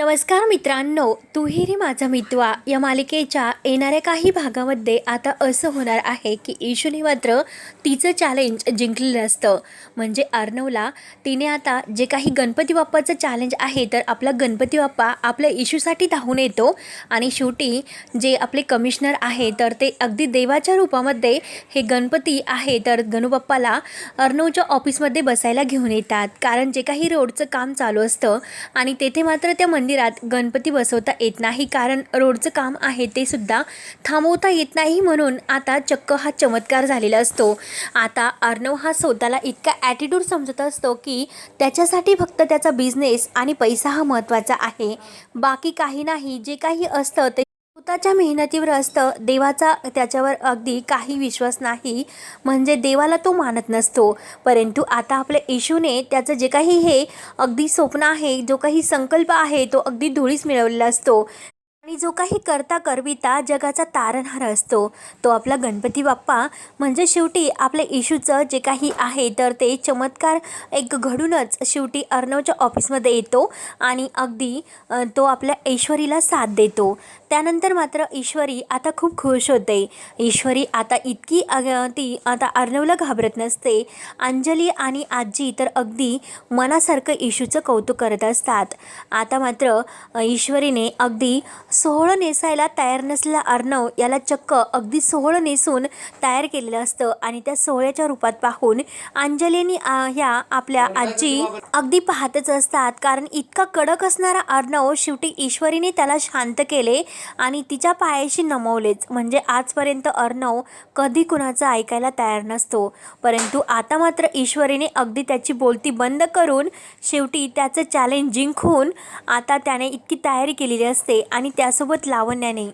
नमस्कार मित्रांनो तुहिरी माझा मितवा. या मालिकेच्या येणाऱ्या काही भागामध्ये आता असं होणार आहे की ईशूने मात्र तिचं चॅलेंज जिंकलेलं असतं. म्हणजे अर्णवला तिने आता जे काही गणपती बाप्पाचं चॅलेंज आहे तर आपला गणपती बाप्पा आपल्या इशूसाठी धावून येतो. आणि शेवटी जे आपले कमिशनर आहे तर ते अगदी देवाच्या रूपामध्ये हे गणपती आहे तर गणूबाप्पाला अर्णवच्या ऑफिसमध्ये बसायला घेऊन येतात. कारण जे काही रोडचं काम चालू असतं आणि तेथे मात्र त्या मंदिरात गणपती बसवता येत नाही. कारण रोडचं काम आहे ते सुद्धा थांबवता येत नाही म्हणून आता चक्क हा चमत्कार झालेला असतो. आता अर्णव हा स्वतःला इतका ॲटिट्यूड समजत असतो की त्याच्यासाठी फक्त त्याचा बिझनेस आणि पैसा हा महत्त्वाचा आहे. बाकी काही नाही. जे काही असतं ते स्वतःच्या मेहनतीवर असतं. देवाचा त्याच्यावर अगदी काही विश्वास नाही. म्हणजे देवाला तो मानत नसतो. परंतु आता आपल्या येशूने त्याचं जे काही हे अगदी स्वप्न आहे जो काही संकल्प आहे तो अगदी धुळीस मिळवलेला असतो. आणि जो काही करता करविता जगाचा तारणहार असतो. तो आपला गणपती बाप्पा. म्हणजे शेवटी आपल्या इशूचं जे काही आहे तर ते चमत्कार एक घडूनच शेवटी अर्णवच्या ऑफिसमध्ये येतो. आणि अगदी तो आपल्या ऐश्वरीला साथ देतो. त्यानंतर मात्र ईश्वरी आता खूप खुश होते. ईश्वरी आता इतकी अग ती आता अर्णवला घाबरत नसते. अंजली आणि आजी तर अगदी मनासारखं इशूचं कौतुक करत असतात. आता मात्र ईश्वरीने अगदी सोहळं नेसायला तयार नसलेला अर्णव याला चक्क अगदी सोहळं नेसून तयार केलेलं असतं आणि त्या सोहळ्याच्या रूपात पाहून अंजलीनी ह्या आपल्या आजी अगदी पाहतच असतात. कारण इतका कडक असणारा अर्णव शेवटी ईश्वरीने त्याला शांत केले. आणि तिच्या पायाशी नमवलेच. म्हणजे आजपर्यंत अर्णव कधी कुणाचं ऐकायला तयार नसतो. परंतु आता मात्र ईश्वरीने अगदी त्याची बोलती बंद करून शेवटी त्याचं चॅलेंज जिंकून आता त्याने इतकी तयारी केलेली असते आणि त्यासोबत लावण्याने.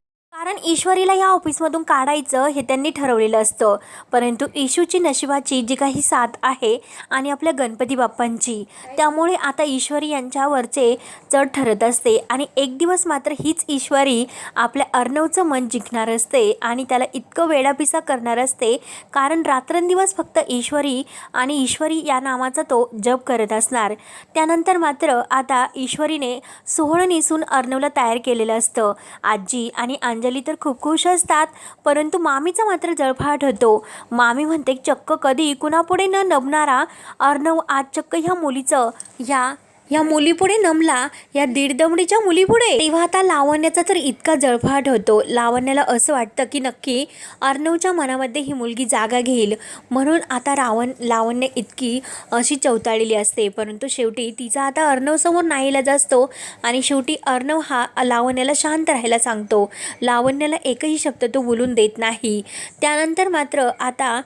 कारण ईश्वरीला या ऑफिसमधून काढायचं हे त्यांनी ठरवलेलं असतं. परंतु ईशूची नशिबाची जी काही साथ आहे आणि आपल्या गणपती बाप्पांची त्यामुळे आता ईश्वरी यांच्यावरचे चढ ठरत असते आणि एक दिवस मात्र हीच ईश्वरी आपल्या अर्णवचं मन जिंकणार असते आणि त्याला इतकं वेडापिसा करणार असते. कारण रात्रंदिवस फक्त ईश्वरी आणि ईश्वरी या नावाचा तो जप करत असणार. त्यानंतर मात्र आता ईश्वरीने सोहळं नेसून अर्णवला तयार केलेलं असतं. आजी आणि अंजली तर खूप खुश असतात. परंतु मामीचा मात्र जळफाट होतो. मामी म्हणते चक्क कधी कुणापुढे न नबणारा अर्णव आज चक्क ह्या मुलीचं ह्या या मुलीपुढे नमला या दीडदमडीच्या मुलीपुढे. तेव्हा आता लावण्याचा तर इतका जळफाट होतो. लावण्याला असं वाटतं की नक्की अर्णवच्या मनामध्ये ही मुलगी जागा घेईल. म्हणून आता रावण लावण्य इतकी अशी चवताळलेली असते. परंतु शेवटी तिचा आता अर्णवसमोर नाहीलाच असतो आणि शेवटी अर्णव हा लावण्याला शांत राहायला सांगतो. लावण्याला एकही शब्द तो बोलून देत नाही. त्यानंतर मात्र आता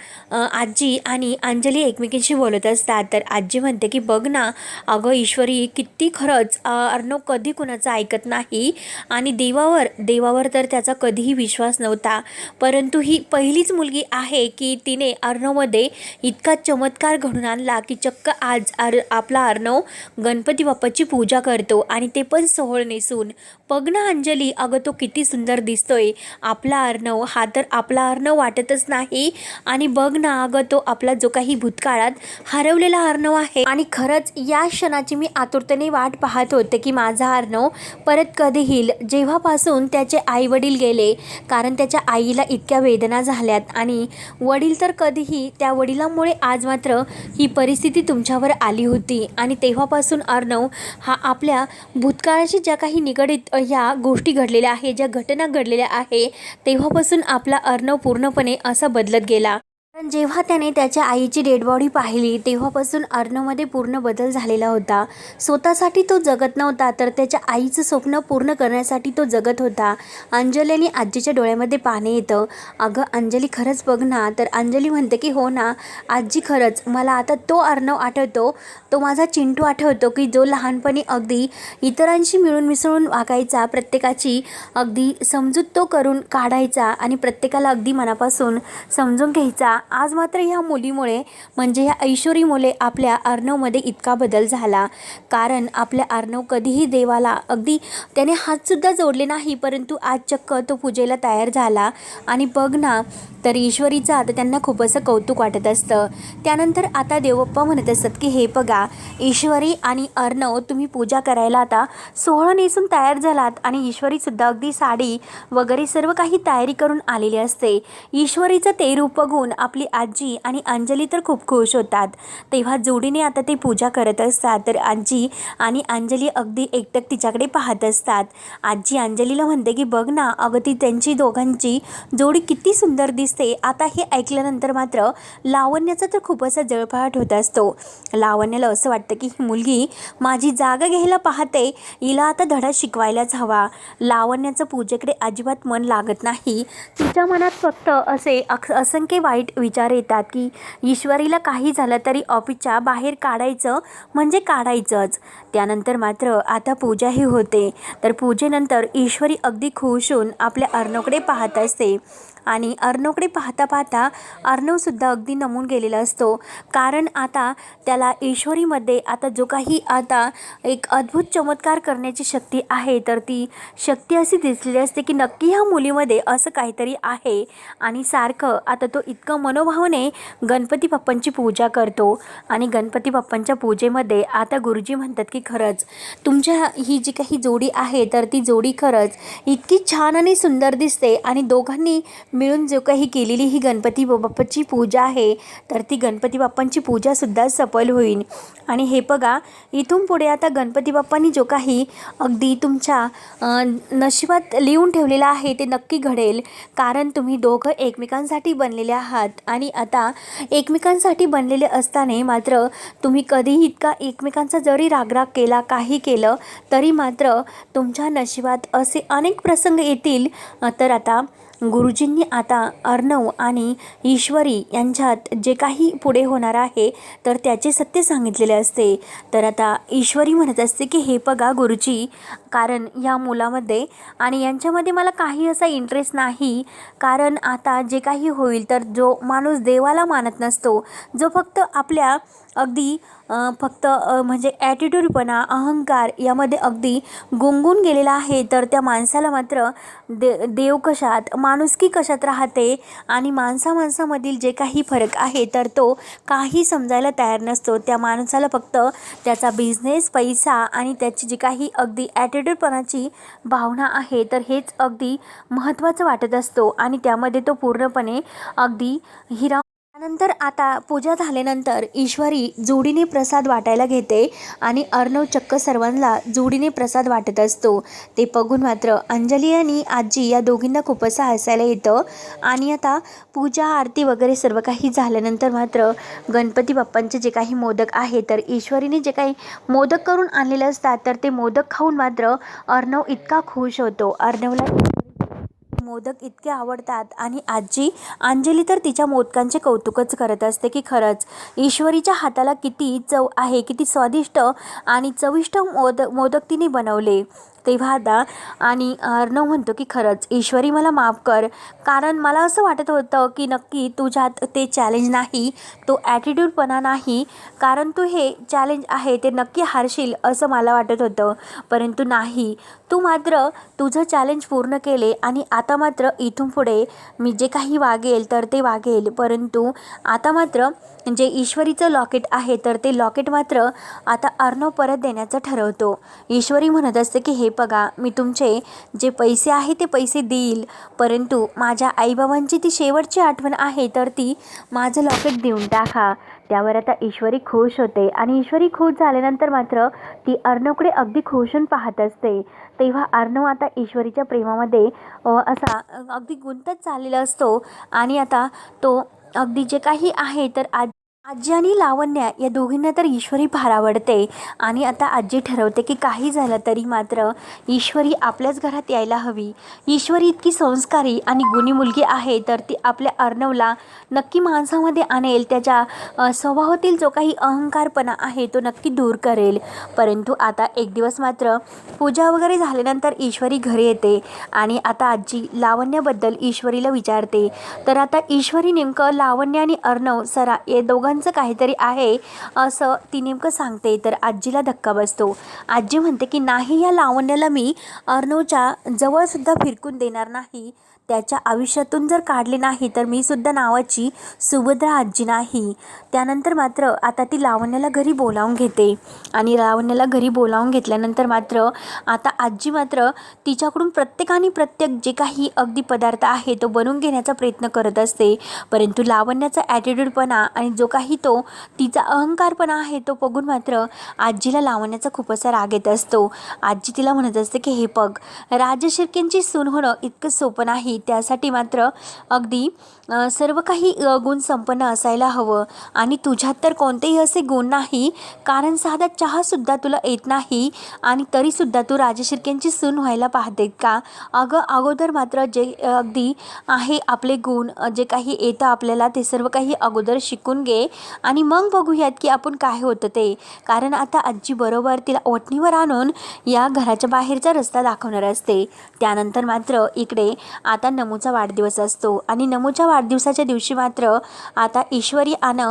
आजी आणि अंजली एकमेकींशी बोलत असतात. तर आजी म्हणते की बघ ना अगं ईश्वर किती खरंच अर्णव कधी कुणाचं ऐकत नाही आणि देवावर देवावर तर त्याचा कधीही विश्वास नव्हता. परंतु ही पहिलीच मुलगी आहे की तिने अर्णवमध्ये इतका चमत्कार घडून आणला की चक्क आज आर आपला अर्णव गणपती बाप्पाची पूजा करतो आणि ते पण सोहळ नेसून. बघ अंजली अगं तो किती सुंदर दिसतोय. आपला अर्णव हा तर आपला अर्णव वाटतच नाही. आणि बघ ना अगं तो आपला जो काही भूतकाळात हरवलेला अर्णव आहे. आणि खरंच या क्षणाची मी आतुरतेने वाट पाहत होते की माझा अर्णव परत कधी येईल? जेव्हापासून त्याचे आई वडील गेले कारण त्याच्या आईला इतक्या वेदना झाल्यात. आणि वडील तर कधीही त्या वडिलांमुळे आज मात्र ही परिस्थिती तुमच्यावर आली होती. आणि तेव्हापासून अर्णव हा आपल्या भूतकाळाशी ज्या काही निगडीत ह्या गोष्टी घडलेल्या आहे ज्या घटना घडलेल्या आहे तेव्हापासून आपला अर्णव पूर्णपणे असा बदलत गेला. पण जेव्हा त्याने त्याच्या आईची डेड बॉडी पाहिली तेव्हापासून अर्णवमध्ये पूर्ण बदल झालेला होता. स्वतःसाठी तो जगत नव्हता तर त्याच्या आईचं स्वप्न पूर्ण करण्यासाठी तो जगत होता. अंजली आणि आजीच्या डोळ्यामध्ये पाणी येतं. अगं अंजली खरंच बघ ना तर अंजली म्हणते की हो ना आजी खरंच मला आता तो अर्णव आठवतो तो माझा चिंटू आठवतो की जो लहानपणी अगदी इतरांशी मिळून मिसळून वागायचा प्रत्येकाची अगदी समजूत तो करून काढायचा आणि प्रत्येकाला अगदी मनापासून समजून घ्यायचा आज मात्र ह्या मुलीमुळे म्हणजे ह्या ऐश्वरीमुळे आपल्या अर्णवमध्ये इतका बदल झाला. कारण आपल्या अर्णव कधीही देवाला अगदी त्याने हातसुद्धा जोडले नाही परंतु आज चक्क तो पूजेला तयार झाला. आणि बघ ना तर ईश्वरीचं आता त्यांना खूप असं कौतुक वाटत असतं. त्यानंतर आता देवप्पा म्हणत असतात की हे बघा ईश्वरी आणि अर्णव तुम्ही पूजा करायला आता सोहळं नेसून तयार झालात आणि ईश्वरीसुद्धा अगदी साडी वगैरे सर्व काही तयारी करून आलेली असते. ईश्वरीचं ते रूप बघून आपली आजी आणि अंजली तर खूप खुश होतात. तेव्हा जोडीने आता ते पूजा करत असतात. तर आजी आणि अंजली अगदी एकटक तिच्याकडे पाहत असतात. आजी अंजलीला म्हणते की बघ ना अगं ती त्यांची दोघांची जोडी किती सुंदर दिसते. आता हे ऐकल्यानंतर मात्र लावण्याचा तर खूप असा जळपाट होत असतो. लावण्याला असं वाटतं की ही मुलगी माझी जागा घ्यायला पाहते. हिला आता धडा शिकवायलाच हवा. लावण्याचं पूजेकडे अजिबात मन लागत नाही. तिच्या मनात फक्त असे अक्ष असंख्य वाईट विचार येतात की ईश्वरीला काही झालं तरी ऑफिसच्या बाहेर काढायचं म्हणजे काढायचंच. त्यानंतर मात्र आता पूजाही होते. तर पूजेनंतर ईश्वरी अगदी खुश होऊन आपल्या अर्णवकडे पाहत असते. आणि अर्णवकडे पाहता पाहता अर्णवसुद्धा अगदी नमून गेलेला असतो. कारण आता त्याला ईश्वरीमध्ये आता जो काही आता एक अद्भुत चमत्कार करण्याची शक्ती आहे तर ती शक्ती अशी दिसलेली असते की नक्की ह्या मुलीमध्ये असं काहीतरी आहे. आणि सारखं आता तो इतकं मनोभावाने गणपती बाप्पांची पूजा करतो आणि गणपती बाप्पांच्या पूजेमध्ये आता गुरुजी म्हणतात की खरंच तुमच्या ही जी काही जोडी आहे तर ती जोडी खरंच इतकी छान आणि सुंदर दिसते आणि दोघांनी मिळून जो काही केलेली ही गणपती बाप्पाची पूजा आहे तर ती गणपती बाप्पांची पूजासुद्धा सफल होईल. आणि हे बघा इथून पुढे आता गणपती बाप्पांनी जो काही अगदी तुमच्या नशिबात लिहून ठेवलेलं आहे ते नक्की घडेल. कारण तुम्ही दोघं एकमेकांसाठी बनलेले आहात. आणि आता एकमेकांसाठी बनलेले असताना मात्र तुम्ही कधीही इतका एकमेकांचा जरी रागराग केला काही केलं तरी मात्र तुमच्या नशिबात असे अनेक प्रसंग येतील. तर आता गुरुजींनी आता अर्णव आणि ईश्वरी यांच्यात जे काही पुढे होणार आहे तर त्याचे सत्य सांगितलेले असते. तर आता ईश्वरी म्हणत असते की हे बघा गुरुजी कारण या मुलामध्ये आणि यांच्यामध्ये मला काही असा इंटरेस्ट नाही. कारण आता जे काही होईल तर जो माणूस देवाला मानत नसतो जो फक्त आपल्या अगदी फक्त म्हणजे ॲटिट्यूडपणा अहंकार यामध्ये अगदी गुंगून गेलेला आहे तर त्या माणसाला मात्र दे देव कशात माणुसकी कशात राहते आणि माणसा माणसामधील जे काही फरक आहे तर तो काही समजायला तयार नसतो. त्या माणसाला फक्त त्याचा बिझनेस पैसा आणि त्याची जी काही अगदी ॲटिट्यूडपणाची भावना आहे तर हेच अगदी महत्त्वाचं वाटत असतो. आणि त्यामध्ये तो पूर्णपणे अगदी हिरा नंतर आता पूजा झाल्यानंतर ईश्वरी जोडीने प्रसाद वाटायला घेते आणि अर्णव चक्क सर्वांना जोडीने प्रसाद वाटत असतो. ते बघून मात्र अंजली आणि आजी या दोघींना खूपच हसायला येतं. आणि आता पूजा आरती वगैरे सर्व काही झाल्यानंतर मात्र गणपती बाप्पांचे जे काही मोदक आहे तर ईश्वरीने जे काही मोदक करून आणलेले असतात तर ते मोदक खाऊन मात्र अर्णव इतका खुश होतो. अर्णवला मोदक इतके आवडतात. आणि आजी अंजली तर तिच्या मोदकांचे कौतुकच करत असते की खरंच ईश्वरीच्या हाताला किती चव आहे किती स्वादिष्ट आणि चविष्ट मोदक मोदक तिने बनवले. तेव्हा आता आणि अर्णव म्हणतो की खरंच ईश्वरी मला माफ कर. कारण मला असं वाटत होतं की नक्की तुझ्यात ते चॅलेंज नाही तो ॲटिट्यूडपणा नाही. कारण तू हे चॅलेंज आहे ते नक्की हारशील असं मला वाटत होतं. परंतु नाही. तू मात्र तुझं चॅलेंज पूर्ण केले आणि आता मात्र इथून पुढे मी जे काही वागेल तर ते वागेल. परंतु आता मात्र जे ईश्वरीचं लॉकेट आहे तर ते लॉकेट मात्र आता अर्णव परत देण्याचं ठरवतो. ईश्वरी म्हणत असते की हे बघा मी तुमचे जे पैसे आहे ते पैसे देईल. परंतु माझ्या आईबाबांची ती शेवटची आठवण आहे तर ती माझं लॉकेट देऊन टाका. त्यावर आता ईश्वरी खुश होते आणि ईश्वरी खुश झाल्यानंतर मात्र ती अर्णवकडे अगदी खुश होऊन पाहत असते. तेव्हा अर्णव आता ईश्वरीच्या प्रेमामध्ये असा अगदी गुंतत चाललेला असतो आणि आता तो अगदी जे काही आहे तर आज आजी आणि लावण्या या दोघींना तर ईश्वरी फार आवडते. आणि आता आजी ठरवते की काही झालं तरी मात्र ईश्वरी आपल्याच घरात यायला हवी. ईश्वरी इतकी संस्कारी आणि गुणी मुलगी आहे तर ती आपल्या अर्णवला नक्की माणसामध्ये आणेल. त्याच्या स्वभावातील जो काही अहंकारपणा आहे तो नक्की दूर करेल. परंतु आता एक दिवस मात्र पूजा वगैरे झाल्यानंतर ईश्वरी घरी येते आणि आता आजी लावण्याबद्दल ईश्वरीला विचारते. तर आता ईश्वरी नेमकं लावण्य आणि अर्णव सरा या दोघांचं काहीतरी आहे असं ती नेमकं सांगते. तर आजीला धक्का बसतो. आजी म्हणते की नाही या लावण्याला मी अर्णवच्या जवळसुद्धा फिरकून देणार नाही. त्याच्या आयुष्यातून जर काढले नाही तर मी सुद्धा नावाची सुभद्रा आजी नाही. त्यानंतर मात्र आता ती लावण्याला घरी बोलावून घेते. आणि लावण्याला घरी बोलावून घेतल्यानंतर मात्र आता आजी मात्र तिच्याकडून प्रत्येकाने प्रत्येक जे काही अगदी पदार्थ आहे तो बनवून घेण्याचा प्रयत्न करत असते. परंतु लावण्याचा ॲटिट्यूडपणा आणि जो काही तो तिचा अहंकारपणा आहे तो बघून मात्र आजीला लावण्याचा खूप असा राग येत असतो. आजी तिला म्हणत असते की हे पग राजशिर्केंची सून होणं इतकं सोपं नाही त्यासाठी मात्र अगदी सर्व काही गुण संपन्न असायला हवं. आणि तुझ्यात तर कोणतेही असे गुण नाही. कारण साधा चहासुद्धा तुला येत नाही आणि तरीसुद्धा तू राजशिर्केंची सून व्हायला पाहते का? अगं अगोदर मात्र जे अगदी आहे आपले गुण जे काही येतं आपल्याला ते सर्व काही अगोदर शिकून घे. आणि मग बघूयात की आपण काय होतं ते. कारण आता आजी बरोबर तिला ओटणीवर आणून या घराच्या बाहेरचा रस्ता दाखवणार असते. त्यानंतर मात्र इकडे आता नमूचा वाढदिवस असतो. आणि नमूच्या वाढदिवसाच्या दिवशी मात्र आता ईश्वरी आणि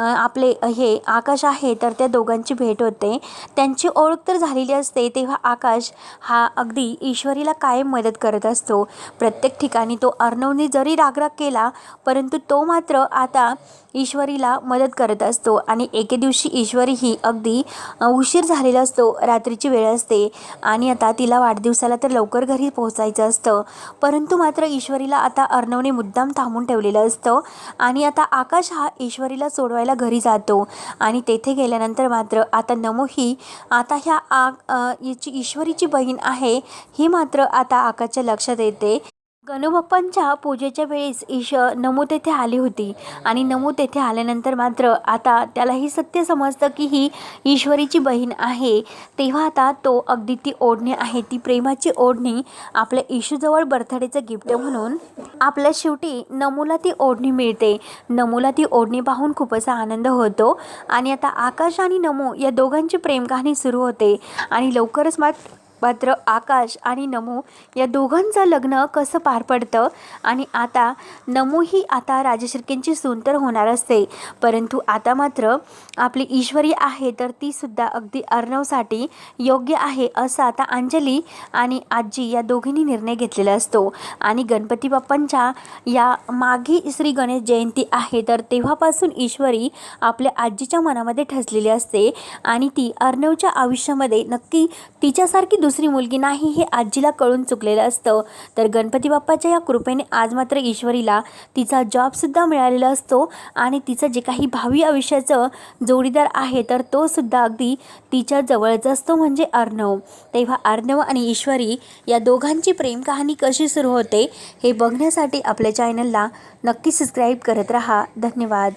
आपले हे आकाश आहे तर त्या दोघांची भेट होते. त्यांची ओळख तर झालेली असते तेव्हा आकाश हा अगदी ईश्वरीला कायम मदत करत असतो. प्रत्येक ठिकाणी तो अर्णवने जरी रागराग केला परंतु तो मात्र आता ईश्वरीला मदत करत असतो आणि एके दिवशी ईश्वरी ही अगदी उशीर झालेला असतो रात्रीची वेळ असते आणि आता तिला वाढदिवसाला तर लवकर घरी पोहोचायचं असतं. परंतु मात्र ईश्वरीला आता अर्णवने मुद्दाम थांबून ठेवलेलं असतं आणि आता आकाश हा ईश्वरीला सोडवायला घरी जातो आणि तेथे गेल्यानंतर मात्र आता नमो ही आता ह्या आ याची ईश्वरीची बहीण आहे ही मात्र आता आकाशच्या लक्षात येते. गणूबाप्पांच्या पूजेच्या वेळेस ईश नमू तेथे आली होती. आणि नमू तेथे आल्यानंतर मात्र आता त्यालाही सत्य समजतं की ही ईश्वरीची बहीण आहे. तेव्हा आता तो अगदी ती ओढणी आहे. ती प्रेमाची ओढणी आपल्या ईशूजवळ बर्थडेचं गिफ्ट म्हणून आपल्या शेवटी नमूला ती ओढणी मिळते. नमूला ती ओढणी पाहून खूपच आनंद होतो. आणि आता आकाश आणि नमू या दोघांची प्रेम कहाणी सुरू होते. आणि लवकरच मात्र मात्र आकाश आणि नमू या दोघांचं लग्न कसं पार पडतं? आणि आता नमू ही आता राजशिर्केंची सून तर होणार असते. परंतु आता मात्र आपली ईश्वरी आहे तर ती सुद्धा अगदी अर्णवसाठी योग्य आहे असं आता अंजली आणि आजी या दोघींनी निर्णय घेतलेला असतो. आणि गणपती बाप्पांच्या या माघी श्री गणेश जयंती आहे तर तेव्हापासून ईश्वरी आपल्या आजीच्या मनामध्ये ठसलेली असते आणि ती अर्णवच्या आयुष्यामध्ये नक्की तिच्यासारखी दुसरी मुलगी नाही हे आजीला कळून चुकलेलं असतं. तर गणपती बाप्पाच्या या कृपेने आज मात्र ईश्वरीला तिचा जॉबसुद्धा मिळालेला असतो आणि तिचं जे काही भावी आयुष्याचं जोडीदार आहे तर तो सुद्धा अगदी तिच्या जवळच असतो म्हणजे अर्णव. तेव्हा अर्णव आणि ईश्वरी या दोघांची प्रेम कहाणी कशी सुरू होते हे बघण्यासाठी आपल्या चॅनलला नक्की सबस्क्राईब करत राहा. धन्यवाद.